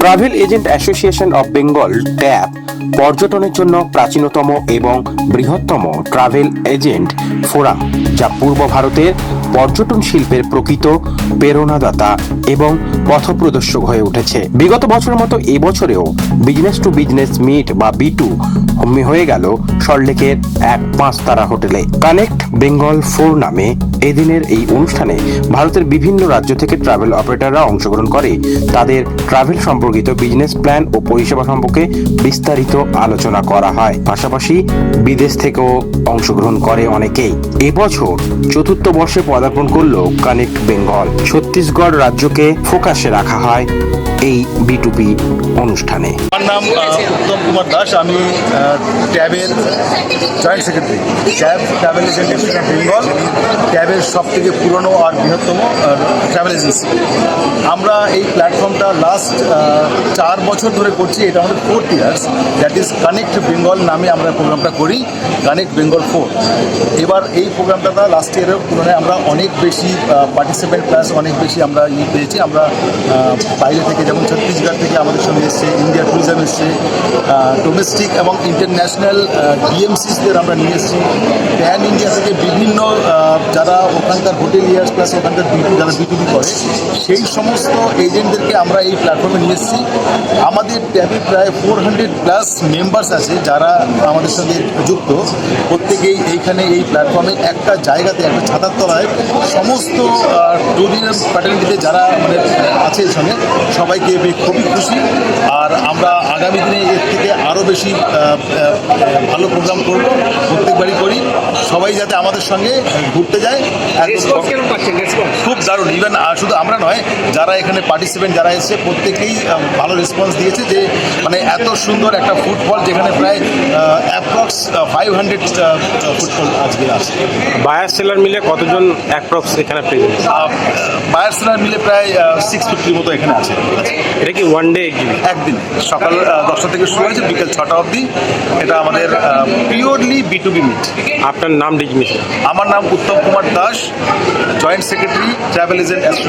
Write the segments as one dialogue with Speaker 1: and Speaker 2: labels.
Speaker 1: Travel agent association of Bengal, tap, পর্যটনের জন্য প্রাচীনতম এবং বৃহত্তম ট্রাভেল এজেন্ট ফোরাম, যা পূর্ব ভারতের পর্যটন শিল্পের প্রকৃত প্রেরণাদাতা এবং পথপ্রদর্শক হয়ে উঠেছে। বিগত বছরের মতো এবছরেও বিজনেস টু বিজনেস মিট বা বি টু হয়ে গেল সল্টলেকের এক পাঁচতারা হোটেলে। কানেক্ট বেঙ্গল ফোর নামে এদিনের এই অনুষ্ঠানে ভারতের বিভিন্ন রাজ্য থেকে ট্রাভেল অপারেটররা অংশগ্রহণ করে। তাদের ট্রাভেল সম্পর্কিত বিজনেস প্ল্যান ও পরিষেবা সম্পর্কে বিস্তারিত আলোচনা করা হয়। পাশাপাশি বিদেশ থেকেও অংশগ্রহণ করে অনেকেই। এবছর চতুর্থ বর্ষে পদার্পণ করল কানেক্ট বেঙ্গল। ছত্তিশগড় রাজ্যকে ফোকাসে রাখা হয়। এই বিটুপি অনুষ্ঠানে।
Speaker 2: আমার নাম উত্তম কুমার দাস। আমি ট্যাবের joint secretary TAAB travel agent of Bengal ট্যাবের সব থেকে পুরনো আর বৃহত্তম ট্রাভেল এজেন্সি আমরা এই প্ল্যাটফর্মটা লাস্ট চার বছর ধরে করছি। এটা আমাদের fourth years that is connect Bengal নামে আমরা প্রোগ্রামটা করি। কানেক্ট বেঙ্গল ফোর এবার এই প্রোগ্রামটা লাস্ট ইয়ারের তুলনায় আমরা অনেক বেশি পার্টিসিপেন্ট প্লাস অনেক বেশি আমরা ই পেয়েছি। আমরা বাইরে থেকে যেমন ছত্তিশগড় থেকে আমাদের সঙ্গে এসছে ইন্ডিয়া ট্যুরিজম এসছে ডোমেস্টিক এবং ইন্টারন্যাশনাল ডিএমসিসদের আমরা নিয়ে এসেছি। প্যান ইন্ডিয়া থেকে বিভিন্ন আহ, হোটেল ওখানকার হোটেলিয়ার্স প্লাস ওখানকার B2 যারা বিটুবি করে সেই সমস্ত এজেন্টদেরকে আমরা এই প্ল্যাটফর্মে নিয়ে এসেছি। আমাদের ট্যাবে প্রায় ফোর হান্ড্রেড প্লাস মেম্বার্স আছে যারা আমাদের সঙ্গে যুক্ত। প্রত্যেকেই এইখানে এই প্ল্যাটফর্মে একটা জায়গাতে একটা ছাতার তলায় সমস্ত ট্যুরিজম প্যাটার্নিতে যারা মানে আছে এর সঙ্গে সবাইকে খুবই খুশি। আর আমরা আগামী দিনে এর থেকে আরও বেশি ভালো প্রোগ্রাম করব। সবাই যাতে আমাদের সঙ্গে ঘুরতে যায়। খুব দারুণ। ইভেন শুধু আমরা নয় যারা এখানে পার্টিসিপেন্ট যারা এসেছে প্রত্যেকেই ভালো রেসপন্স দিয়েছে যে মানে এত সুন্দর একটা ফুটবল যেখানে প্রায় ফাইভ হান্ড্রেড ফুটবল আজকে আছে
Speaker 3: বায়ার সেলার মিলে কতজন অ্যাপ্রক্স এখানে প্রেজেন্ট
Speaker 2: বায়ার্সরা মিলে প্রায় সিক্স ফিফটির মতো এখানে আছে।
Speaker 3: এটা কি ওয়ান ডে
Speaker 2: একদিন। সকাল দশটা থেকে শুরু হয়েছে বিকেল ছটা অবধি। এটা আমাদের purely B to B meet
Speaker 3: আপনার নাম ডিগনিশন
Speaker 2: আমার নাম Uttam Kumar Das joint secretary travel agent
Speaker 4: আসছে?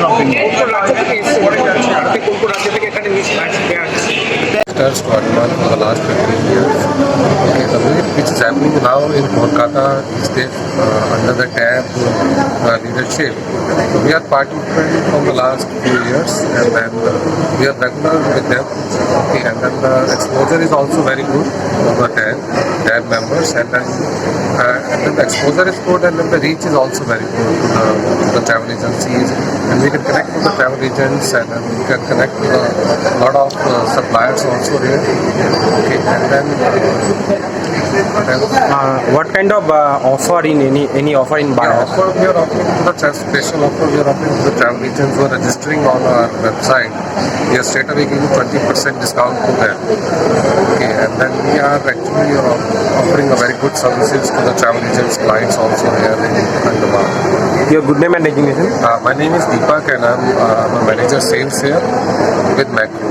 Speaker 5: Stars for the last 15 years. Which is happening now in Kolkata is that uh, under the TAB uh, leadership, we are participating from the last few years and then uh, we are regular with them. Okay, and then the exposure is also very good for the TAB, TAB members and then, uh, and then the exposure is good and then the reach is also very good to the, to the travel agencies and we can connect with the travel agents and then we can connect with a lot Lions also here. Okay, and then what else?
Speaker 3: What kind of offer in any any offer in
Speaker 5: Yeah, offer we are offering to the special offer we are offering to the travel agents who are registering on our website. We are straight away giving 20% discount to them. Okay, and then we are actually uh, offering a very good services to the travel agents clients also here in Andaman.
Speaker 3: Your good name and designation
Speaker 5: Uh, my name is Deepak and I'm, uh, I'm a manager sales here with Macro.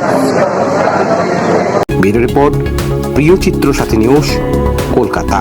Speaker 1: Bureau report প্রিয় চিত্র সাথী news Kolkata.